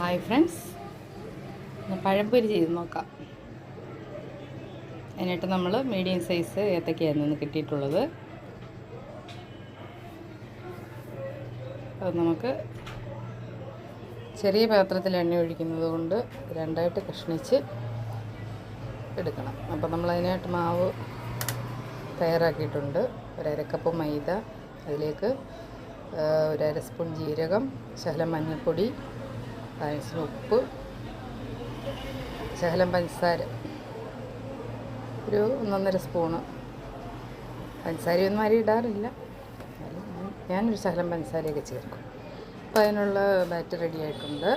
Hi friends പഴംപൊരി ചെയ്ത് നോക്കാം. അതിനായിട്ട് നമ്മൾ മീഡിയം സൈസ് ഏത്തക്കയായിരുന്നു നിന്ന് കിട്ടിയിട്ടുള്ളത്. അത് നമുക്ക് ചെറിയ പാത്രത്തിൽ എണ്ണ ഒഴിക്കുന്നത് കൊണ്ട് രണ്ടായിട്ട് കഷ്ണിച്ച് എടുക്കണം. അപ്പോൾ നമ്മൾ അതിനായിട്ട് മാവ് തയ്യാറാക്കിയിട്ടുണ്ട്. ഒരരക്കപ്പ് മൈദ അതിലേക്ക് ആ, ഒരു അര സ്പൂൺ ജീരകം ശകലം മഞ്ഞൾപ്പൊടി ആവശ്യത്തിന് ഉപ്പ് ശകലം പഞ്ചസാര. ഒരു ഒന്നൊന്നര സ്പൂണ്. പഞ്ചസാരയൊന്നും അരി ഇടാറില്ല. ഞാനൊരു ശകലം പഞ്ചസാരയൊക്കെ ചേർക്കും. അപ്പോൾ അതിനുള്ള ബാറ്റർ റെഡി ആയിട്ടുണ്ട്.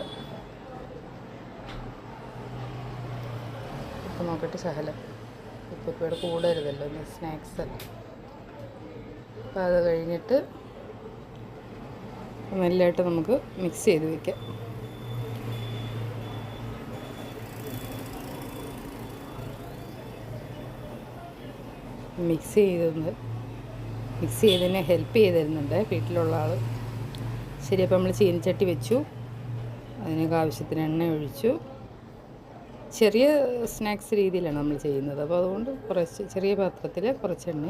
ഉപ്പ് നോക്കിയിട്ട് ശകലം. ഇപ്പോൾ ഇവിടെ കൂടരുതല്ലോ സ്നാക്സ് അപ്പോൾ അത് കഴിഞ്ഞിട്ട് നല്ലതായിട്ട് നമുക്ക് മിക്സ് ചെയ്ത് വയ്ക്കാം മിക്സ് ചെയ്തത് മിക്സ് ചെയ്തതിനെ ഹെൽപ്പ് ചെയ്ത് തരുന്നുണ്ട് വീട്ടിലുള്ള ആൾ ശരി അപ്പോൾ നമ്മൾ ചീനിച്ചട്ടി വെച്ചു. അതിനൊക്കെ ആവശ്യത്തിന് എണ്ണ ഒഴിച്ചു. ചെറിയ സ്നാക്സ് രീതിയിലാണ് നമ്മൾ ചെയ്യുന്നത്. അപ്പോൾ അതുകൊണ്ട് കുറച്ച് ചെറിയ പാത്രത്തിൽ കുറച്ച് എണ്ണ.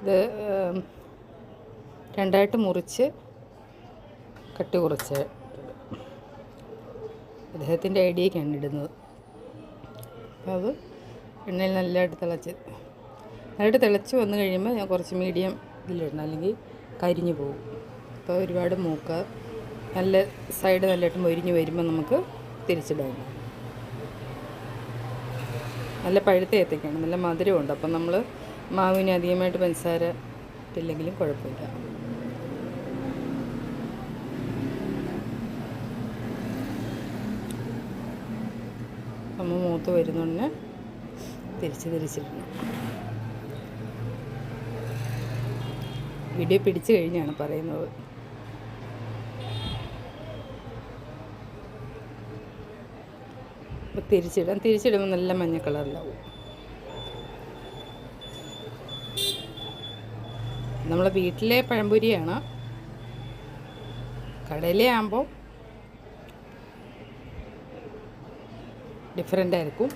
ഇത് രണ്ടായിട്ട് മുറിച്ച് കട്ടി കുറച്ച് അദ്ദേഹത്തിന്റെ ഐഡിയക്കാണ് ഇടുന്നത്. അപ്പോൾ അത് എണ്ണയിൽ നല്ലതായിട്ട് തിളച്ച് നല്ലതായിട്ട് തിളച്ച് വന്നു കഴിയുമ്പോൾ ഞാൻ കുറച്ച് മീഡിയം ഇതിലിടണം. അല്ലെങ്കിൽ കരിഞ്ഞു പോകും. അപ്പോൾ ഒരുപാട് മൂക്ക നല്ല സൈഡ് നല്ലതായിട്ട് മൊരിഞ്ഞ് വരുമ്പോൾ നമുക്ക് തിരിച്ചിടാം. നല്ല പഴുത്ത ഏത്തക്കാണ് നല്ല മധുരമുണ്ട്. അപ്പം നമ്മൾ മാവിന് അധികമായിട്ട് പഞ്ചസാര ഇട്ടില്ലെങ്കിലും കുഴപ്പമില്ല. നമ്മൾ മൂത്ത് വരുന്നുണ്ട് തിരിച്ച് തിരിച്ചിടണം. വീഡിയോ പിടിച്ചു കഴിഞ്ഞാണ് പറയുന്നത്. അപ്പോൾ തിരിച്ചിടാം. തിരിച്ചിടുമ്പോൾ നല്ല മഞ്ഞ കളറിലാവും. നമ്മളെ വീട്ടിലെ പഴംപൊരിയാണ്. കടയിലെ ആകുമ്പോൾ ഡിഫറെന്റ് ആയിരിക്കും.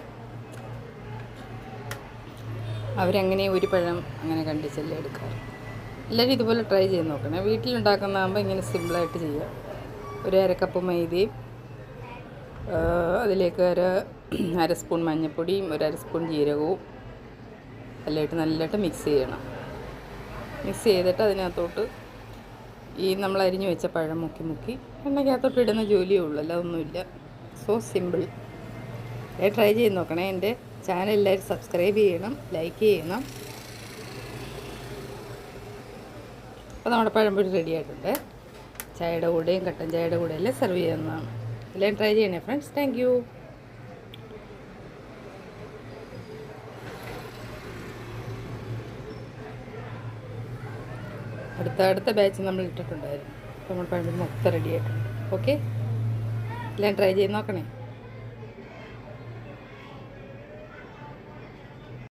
അവരങ്ങനെ ഒരു പഴം അങ്ങനെ കണ്ടിച്ചല്ലേ എടുക്കാറ്. എല്ലാവരും ഇതുപോലെ ട്രൈ ചെയ്ത് നോക്കണേ വീട്ടിലുണ്ടാക്കുന്നതാകുമ്പോൾ ഇങ്ങനെ സിമ്പിളായിട്ട് ചെയ്യാം. ഒരു അരക്കപ്പ് മൈദയും അതിലേക്ക് അര അര സ്പൂൺ മഞ്ഞൾപ്പൊടിയും ഒരു അര സ്പൂൺ ജീരകവും എല്ലായിട്ട് നല്ലതായിട്ട് മിക്സ് ചെയ്യണം. മിക്സ് ചെയ്തിട്ട് അതിനകത്തോട്ട് ഈ നമ്മൾ അരിഞ്ഞു വെച്ച പഴം മുക്കി മുക്കി എണ്ണയ്ക്കകത്തോട്ട് ഇടുന്ന ജോലിയേ ഉള്ളൂ. അല്ല ഒന്നുമില്ല. സോ സിമ്പിൾ ട്രൈ ചെയ്ത് നോക്കണേ. എന്റെ ചാനൽ എല്ലാവരും സബ്സ്ക്രൈബ് ചെയ്യണം ലൈക്ക് ചെയ്യണം. അപ്പോൾ നമ്മുടെ പഴംപൊരി റെഡി ആയിട്ടുണ്ട്. ചായയുടെ കൂടെയും കട്ടൻ ചായയുടെ കൂടെ എല്ലാം സെർവ് ചെയ്യുന്നതാണ്. എല്ലാം ട്രൈ ചെയ്യണേ ഫ്രണ്ട്സ് താങ്ക് അടുത്ത അടുത്ത ബാച്ച് നമ്മൾ ഇട്ടിട്ടുണ്ടായിരുന്നു. അപ്പോൾ നമ്മൾ പഴംപൊരി മൊത്തം റെഡി ആയിട്ടുണ്ട്. ഓക്കെ എല്ലാം ട്രൈ ചെയ്ത് നോക്കണേ.